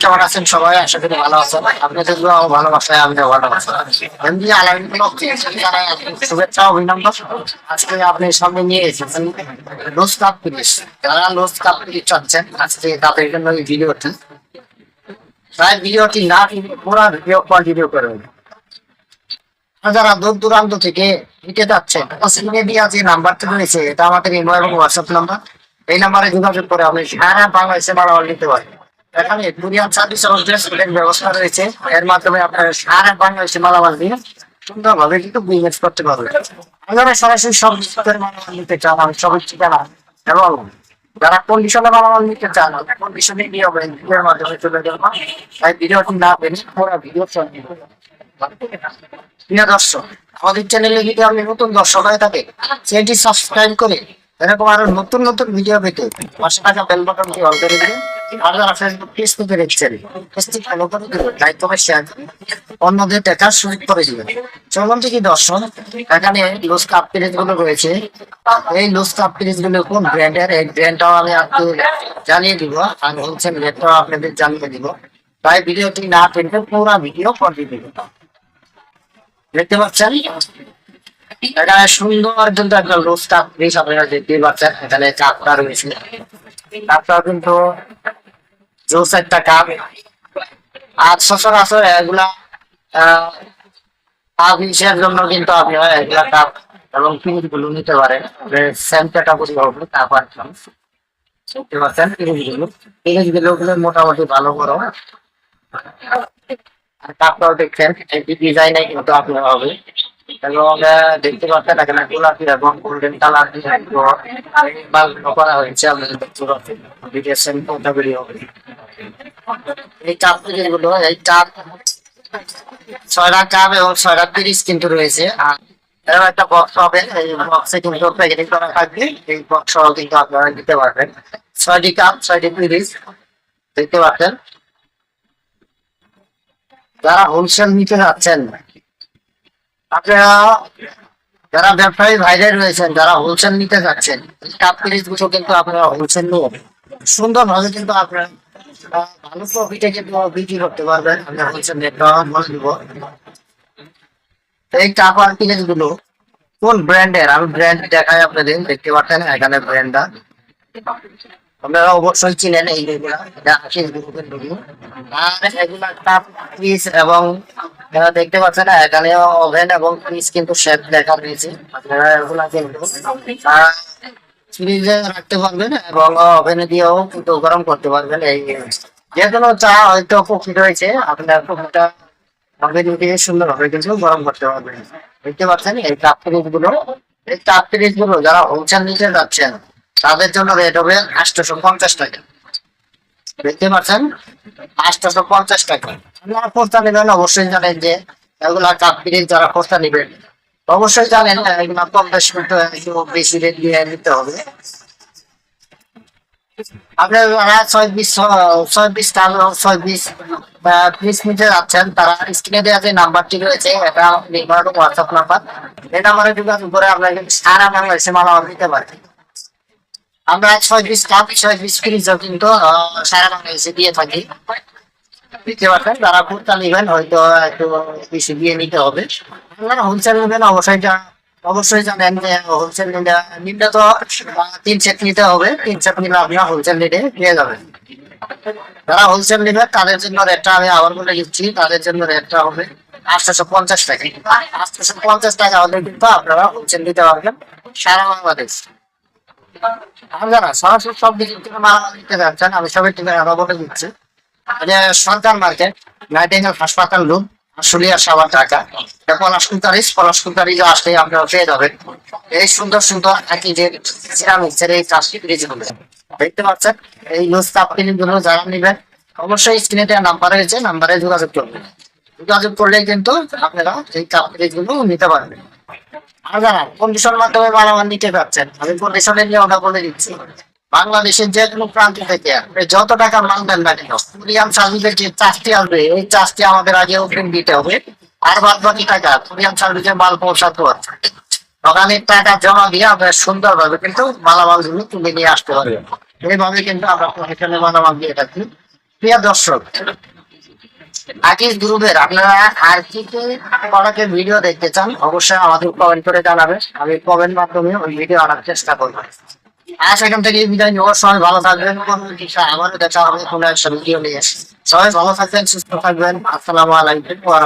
কেমন আছেন সবাই? ভালো আপনি সামনে নিয়ে এসেছেন লোস কাপ যারা লোস আজকে তাই না যারা দূর দূরান্ত থেকে নিতে যাচ্ছেন নাম্বারটা এটা আমাদের ইমো এবং হোয়াটসঅ্যাপ নাম্বার এই নাম্বারে যোগাযোগ করে আপনি সারা বাংলাদেশে মালামাল নিতে পারেন ব্যবস্থা রয়েছে। এর মাধ্যমে বাংলাদেশে মালামাল কিন্তু করতে পারবেন। সব নিতে চান এবং যারা মালামাল নিতে চান মাধ্যমে চলে তাই না পেলে ভিডিও দর্শক, আমাদের চ্যানেলে যদি আপনি নতুন দর্শক হয়ে থাকে চ্যানেলটি সাবস্ক্রাইব করে এরকম আরও নতুন নতুন ভিডিও পাশে বেল বাটনটি অন করে ফেসবুকে দেখছেন ফলো করে লাইক করে শেয়ার অন্যদের দেখার সুযোগ করে দিবেন চলুন থেকে দর্শক, এখানে গুলো রয়েছে। এই লুজ কাপগুলো কোন ব্র্যান্ডের এই ব্র্যান্ডটাও আমি আপনি জানিয়ে দিব, আর হচ্ছে রেটটাও আপনাদের জানিয়ে দিব। তাই ভিডিওটি না টেনে পুরো ভিডিও কন্টিনিউ দেখতে পাচ্ছেন? এখানে সুন্দর কিন্তু একটা রোস্টার ফ্রিজ আপনারা দেখতে পাচ্ছেন। এখানে রয়েছে। কিন্তু জোস একটা কাপ। আর সচরাচর এগুলা জন্য কিন্তু এগুলা কাপ এবং ফ্রিজগুলো নিতে পারেন। সেম ক্যাটাগরি হবে, কাপ আর দেখতে পাচ্ছেন মোটামুটি ভালো বড়। আর কাপটাও দেখছেন ডিজাইনে কিন্তু আপনার হবে। এবং দেখতে পাচ্ছেন এখানে গোলাপি এবং গোল্ডেন কালার করা হয়েছে। কিন্তু রয়েছে। আর একটা বক্স হবে, এই করা থাকবে। এই বক্স কিন্তু আপনারা পারবেন। ছয়টি কাপ ছয়টি দেখতে পাচ্ছেন? যারা হোলসেল নিতে যাচ্ছেন আপনারা যারা ব্যবসায়ী ভাইরে রয়েছেন যারা হোলসেল নিতে যাচ্ছেন কাপ পিরিজগুলো কিন্তু আপনারা হোলসেল নিয়ে সুন্দর ভাবে কিন্তু আপনারা ভালো প্রফিটে কিন্তু বিক্রি করতে পারবেন। আমি হোলসেল রেটটা বলে দিব। এই কাপ আর পিরিজগুলো, কোন ব্র্যান্ডের আমি ব্র্যান্ড দেখাই আপনাদের, দেখতে পাচ্ছেন এখানে ব্র্যান্ডটা আপনারা অবশ্যই চিনেন এই আর এগুলা এবং আপনারা দেখতে পাচ্ছেন এখানে ওভেন এবং পিস কিন্তু শেপ লেখা রয়েছে ফ্রিজে রাখতে পারবেন এবং ওভেনে দিয়েও কিন্তু গরম করতে পারবেন এই যে কোনো চা হয়তো প্রফিট হয়েছে, আপনার প্রফিটটা ওভেন দিয়ে সুন্দরভাবে কিন্তু গরম করতে পারবেন। দেখতে পাচ্ছেন এই কাপ ফ্রিজগুলো। এই কাপ ফ্রিজগুলো যারা হোলসেল নিতে যাচ্ছেন তাদের জন্য রেট হবে আটশোশো পঞ্চাশ টাকা। দেখতে পাচ্ছেন? আটশোশো পঞ্চাশ টাকা। আপনারা পোস্তা নেবেন অবশ্যই জানেন যে এগুলা কাপ পিরিজ যারা পোস্তা নেবেন, অবশ্যই জানেন এগুলা কম বেশি বেশি রেট দিয়ে নিতে হবে। আপনার যারা ছয় বিশ ছয় বিশ ছয় বিশ পিস মিনিটে যাচ্ছেন, তারা স্ক্রিনে দেওয়া যে নাম্বারটি রয়েছে, এটা হোয়াটসঅ্যাপ নাম্বার। এই নাম্বারে যোগাযোগ করে আপনারা কিন্তু সারা বাংলাদেশে মালামাল দিতে পারেন আমরা ছয় কাপ, ছয় পিস কিন্তু সারা বাংলাদেশে দিয়ে থাকি। পারবেন নেবেন, হয়তো হোলসেল নেবেন, অবশ্যই তিন সেট নিতে হবে। তিন সেট নিলে হোলসেল যাবেন। যারা হোলসেল নেবে তাদের জন্য রেটটা আমি আবার বলে দিচ্ছি, তাদের জন্য রেটটা হবে আটশোশো পঞ্চাশ টাকা। আটশোশো পঞ্চাশ টাকা হলে কিন্তু আপনারা হোলসেল নিতে পারবেন সারা বাংলাদেশ। যাবেন। এই সুন্দর সুন্দর একই যে দেখতে পাচ্ছেন, এই যারা নেবেন, অবশ্যই স্ক্রিনে নাম্বার রয়েছে নাম্বারে যোগাযোগ করবেন। যোগাযোগ করলে কিন্তু আপনারা এই কাপগুলো নিতে পারবেন। মালামাল দিচ্ছি। বাংলাদেশের যে কোনো প্রান্ত থেকে আপনি যত টাকা মাল না কেন কুরিয়াম সার্ভিসের যে চার্জটি আসবে, এই চার্জটি আমাদের আগে অগ্রিম দিতে হবে। আর বাদ বাকি টাকা কুরিয়াম সার্ভিসে মাল পৌঁছাতে হচ্ছে। ওখানে টাকা জমা দিয়ে আপনার সুন্দরভাবে কিন্তু মালামালগুলো তুলে নিয়ে আসতে পারবেন এইভাবে কিন্তু আমরা প্রফেশনাল মতামত দিয়ে থাকি। প্রিয় দর্শক আকিস গ্রুপের, আপনারা আর কি কি প্রোডাক্টের ভিডিও দেখতে চান, অবশ্যই আমাদের কমেন্ট করে জানাবেন। আমি কমেন্ট মাধ্যমে ওই ভিডিও আনার চেষ্টা করব। আজ এখান থেকে বিদায় নেওয়ার সময় ভালো থাকবেন। আবারও দেখা হবে কোনো একটা ভিডিও নিয়ে। সবাই ভালো থাকবেন, সুস্থ থাকবেন। আসসালামু আলাইকুম ওয়া